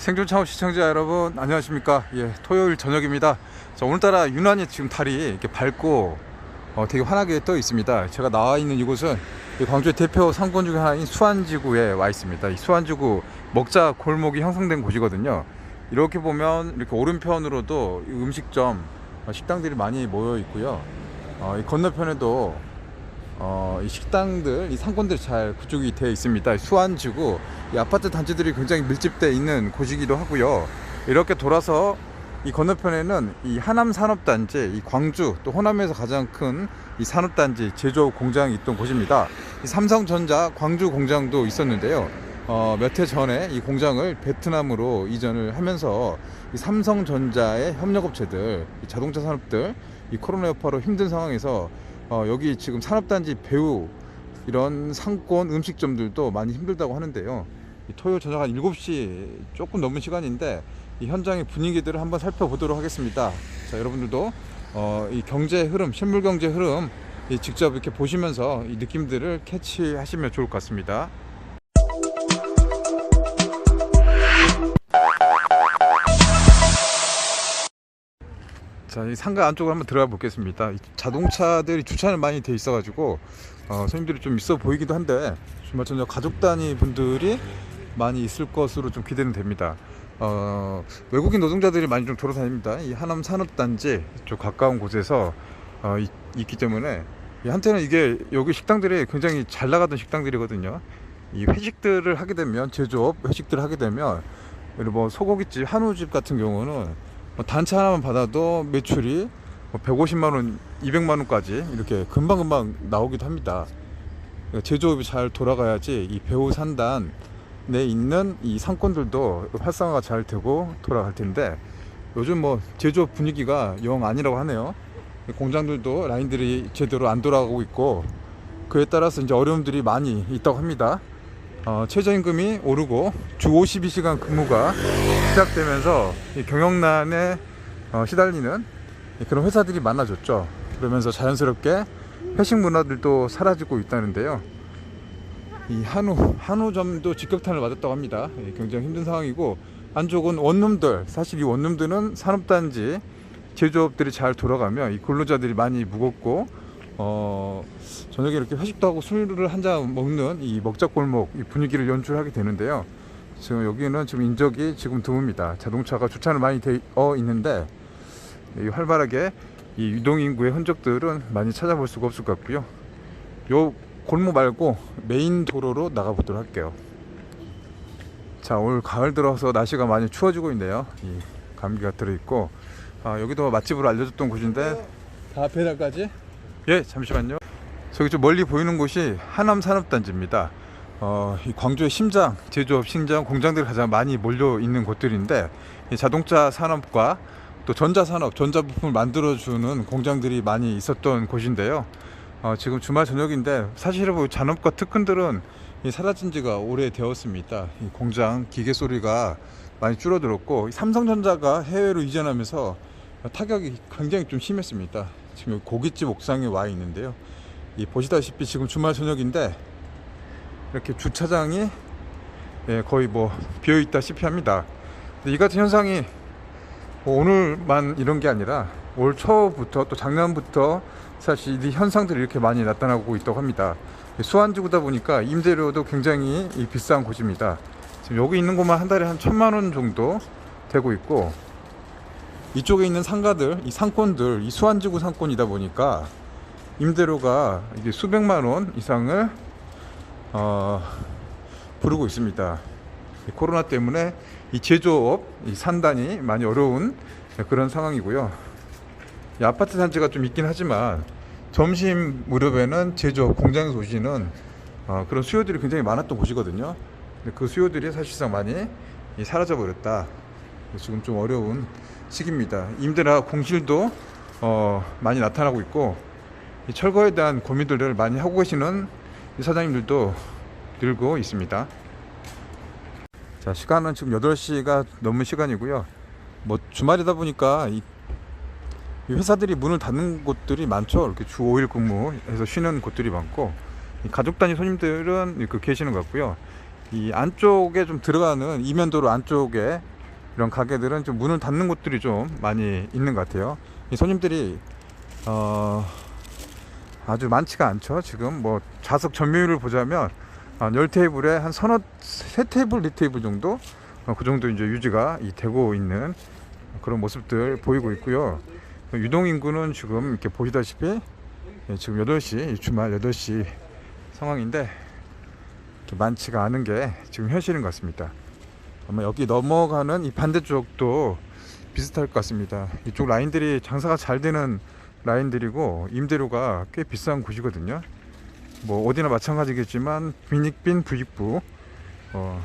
생존 창업 시청자 여러분 안녕하십니까? 예 토요일 저녁입니다. 자 오늘따라 유난히 지금 달이 이렇게 밝고 어, 되게 환하게 떠 있습니다. 제가 나와 있는 이곳은 이 광주의 대표 상권 중에 하나인 수안지구에 와 있습니다. 이 수안지구 먹자 골목이 형성된 곳이거든요. 이렇게 보면 이렇게 오른편으로도 이 음식점 어, 식당들이 많이 모여 있고요. 어, 이 건너편에도 어, 이 식당들, 이 상권들 잘 구축이 되어 있습니다. 수안지구, 이 아파트 단지들이 굉장히 밀집되어 있는 곳이기도 하고요. 이렇게 돌아서 이 건너편에는 이 하남 산업단지, 이 광주 또 호남에서 가장 큰 이 산업단지 제조업 공장이 있던 곳입니다. 이 삼성전자 광주 공장도 있었는데요. 어, 몇 해 전에 이 공장을 베트남으로 이전을 하면서 이 삼성전자의 협력업체들, 이 자동차 산업들, 이 코로나 여파로 힘든 상황에서 어, 여기 지금 산업단지 배우 이런 상권 음식점들도 많이 힘들다고 하는데요. 이 토요일 저녁 한 7시 조금 넘은 시간인데 이 현장의 분위기들을 한번 살펴보도록 하겠습니다. 자, 여러분들도 어, 이 경제 흐름, 실물 경제 흐름 이 직접 이렇게 보시면서 이 느낌들을 캐치하시면 좋을 것 같습니다. 자, 이 상가 안쪽으로 한번 들어가 보겠습니다. 이 자동차들이 주차는 많이 돼 있어가지고 어, 손님들이 좀 있어 보이기도 한데 주말 저녁 가족 단위 분들이 많이 있을 것으로 좀 기대는 됩니다. 어, 외국인 노동자들이 많이 좀 돌아다닙니다. 이 하남 산업단지 쪽 가까운 곳에서 어, 있, 있기 때문에 이 한때는 이게 여기 식당들이 굉장히 잘 나가던 식당들이거든요. 이 회식들을 하게 되면 제조업 회식들을 하게 되면 그리고 뭐 소고기집 한우집 같은 경우는 뭐 단체 하나만 받아도 매출이 뭐 150만 원, 200만 원까지 이렇게 금방 금방 나오기도 합니다. 그러니까 제조업이 잘 돌아가야지 이 배우 산단에 있는 이 상권들도 활성화가 잘 되고 돌아갈 텐데 요즘 뭐 제조업 분위기가 영 아니라고 하네요. 공장들도 라인들이 제대로 안 돌아가고 있고 그에 따라서 이제 어려움들이 많이 있다고 합니다. 어, 최저임금이 오르고 주 52시간 근무가 시작되면서 이 경영난에 어, 시달리는 그런 회사들이 많아졌죠. 그러면서 자연스럽게 회식 문화들도 사라지고 있다는데요. 이 한우 한우점도 직격탄을 맞았다고 합니다. 예, 굉장히 힘든 상황이고 안쪽은 원룸들 사실 이 원룸들은 산업단지 제조업들이 잘 돌아가면 이 근로자들이 많이 무겁고 어 저녁에 이렇게 회식도 하고 술을 한 잔 먹는 이 먹자골목 이 분위기를 연출하게 되는데요. 지금 여기는 지금 인적이 지금 드뭅니다. 자동차가 주차는 많이 되어 있는데 이 활발하게 이 유동 인구의 흔적들은 많이 찾아볼 수가 없을 것 같고요. 요 골목 말고 메인 도로로 나가 보도록 할게요. 자, 올 가을 들어서 날씨가 많이 추워지고 있네요. 이 감기가 들어 있고 아, 여기도 맛집으로 알려줬던 곳인데 다 배달까지? 예, 잠시만요. 저기 좀 멀리 보이는 곳이 하남 산업단지입니다. 어, 이 광주의 심장, 제조업 심장 공장들이 가장 많이 몰려 있는 곳들인데 이 자동차 산업과 또 전자산업, 전자부품을 만들어주는 공장들이 많이 있었던 곳인데요. 어, 지금 주말 저녁인데 사실은 뭐 잔업과 특근들은 이 사라진 지가 오래되었습니다. 이 공장 기계 소리가 많이 줄어들었고 이 삼성전자가 해외로 이전하면서 타격이 굉장히 좀 심했습니다. 지금 고깃집 옥상에 와 있는데요. 이 보시다시피 지금 주말 저녁인데 이렇게 주차장이 예, 거의 뭐 비어 있다시피 합니다. 이 같은 현상이 뭐 오늘만 이런 게 아니라 올 초부터 또 작년부터 사실 이 현상들이 이렇게 많이 나타나고 있다고 합니다. 수완지구다 보니까 임대료도 굉장히 이 비싼 곳입니다. 지금 여기 있는 곳만 한 달에 한 천만 원 정도 되고 있고 이쪽에 있는 상가들, 이 상권들, 이 수완지구 상권이다 보니까 임대료가 이게 수백만 원 이상을 어, 부르고 있습니다. 이 코로나 때문에 이 제조업, 이 산단이 많이 어려운 그런 상황이고요. 이 아파트 단지가 좀 있긴 하지만 점심 무렵에는 제조업 공장에서 오시는 어, 그런 수요들이 굉장히 많았던 곳이거든요. 근데 그 수요들이 사실상 많이 이 사라져 버렸다. 지금 좀 어려운 시기입니다. 임대나 공실도 어, 많이 나타나고 있고 이 철거에 대한 고민들을 많이 하고 계시는 이 사장님들도 늘고 있습니다. 자, 시간은 지금 8시가 넘은 시간이고요. 뭐 주말이다 보니까 이, 이 회사들이 문을 닫는 곳들이 많죠. 이렇게 주 5일 근무해서 쉬는 곳들이 많고 이 가족 단위 손님들은 그 계시는 것 같고요. 이 안쪽에 좀 들어가는 이면도로 안쪽에 이런 가게들은 좀 문을 닫는 곳들이 좀 많이 있는 것 같아요. 이 손님들이 어, 아주 많지가 않죠. 지금 뭐 좌석 점유율을 보자면 한 10테이블에 한 서너 세 테이블, 네 테이블 정도 어, 그 정도 이제 유지가 이 되고 있는 그런 모습들 보이고 있고요. 유동 인구는 지금 이렇게 보시다시피 예, 지금 8시 이 주말 8시 상황인데 많지가 않은 게 지금 현실인 것 같습니다. 아마 여기 넘어가는 이 반대쪽도 비슷할 것 같습니다. 이쪽 라인들이 장사가 잘 되는 라인들이고 임대료가 꽤 비싼 곳이거든요. 뭐 어디나 마찬가지겠지만 빈익빈 부익부 어,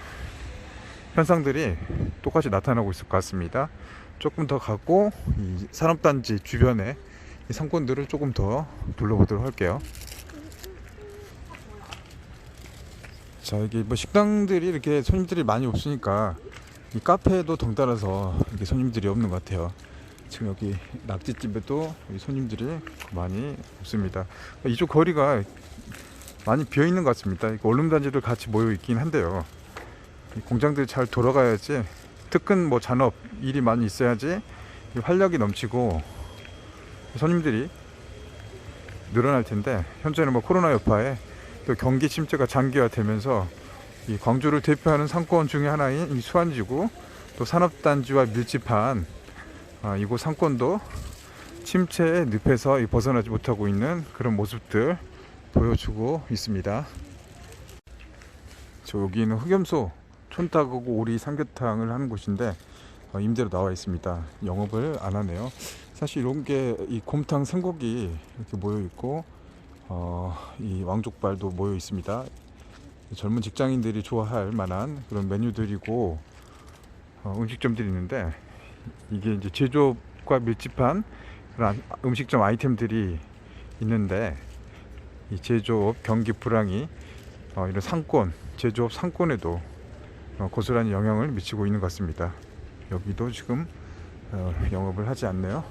현상들이 똑같이 나타나고 있을 것 같습니다. 조금 더 가고 이 산업단지 주변에 이 상권들을 조금 더 둘러보도록 할게요. 자 이게 뭐 식당들이 이렇게 손님들이 많이 없으니까 이 카페도 덩달아서 이렇게 손님들이 없는 것 같아요. 지금 여기 낙지집에도 이 손님들이 많이 없습니다. 이쪽 거리가 많이 비어 있는 것 같습니다. 이 원룸단지들 같이 모여 있긴 한데요. 이 공장들이 잘 돌아가야지 특근 뭐 잔업 일이 많이 있어야지 이 활력이 넘치고 손님들이 늘어날 텐데 현재는 뭐 코로나 여파에 또 경기 침체가 장기화되면서 이 광주를 대표하는 상권 중에 하나인 이 수안지구 또 산업단지와 밀집한 아, 이곳 상권도 침체의 늪에서 이 벗어나지 못하고 있는 그런 모습들 보여주고 있습니다. 저 여기는 흑염소 촌닭하고 오리 삼계탕을 하는 곳인데 어, 임대로 나와 있습니다. 영업을 안 하네요. 사실 이런 게 이 곰탕 생고기 이렇게 모여 있고 어, 이 왕족발도 모여 있습니다. 젊은 직장인들이 좋아할 만한 그런 메뉴들이고 어, 음식점들이 있는데 이게 이제 제조업과 밀집한 그런 음식점 아이템들이 있는데 이 제조업 경기 불황이 어, 이런 상권 제조업 상권에도 어, 고스란히 영향을 미치고 있는 것 같습니다. 여기도 지금 어, 영업을 하지 않네요.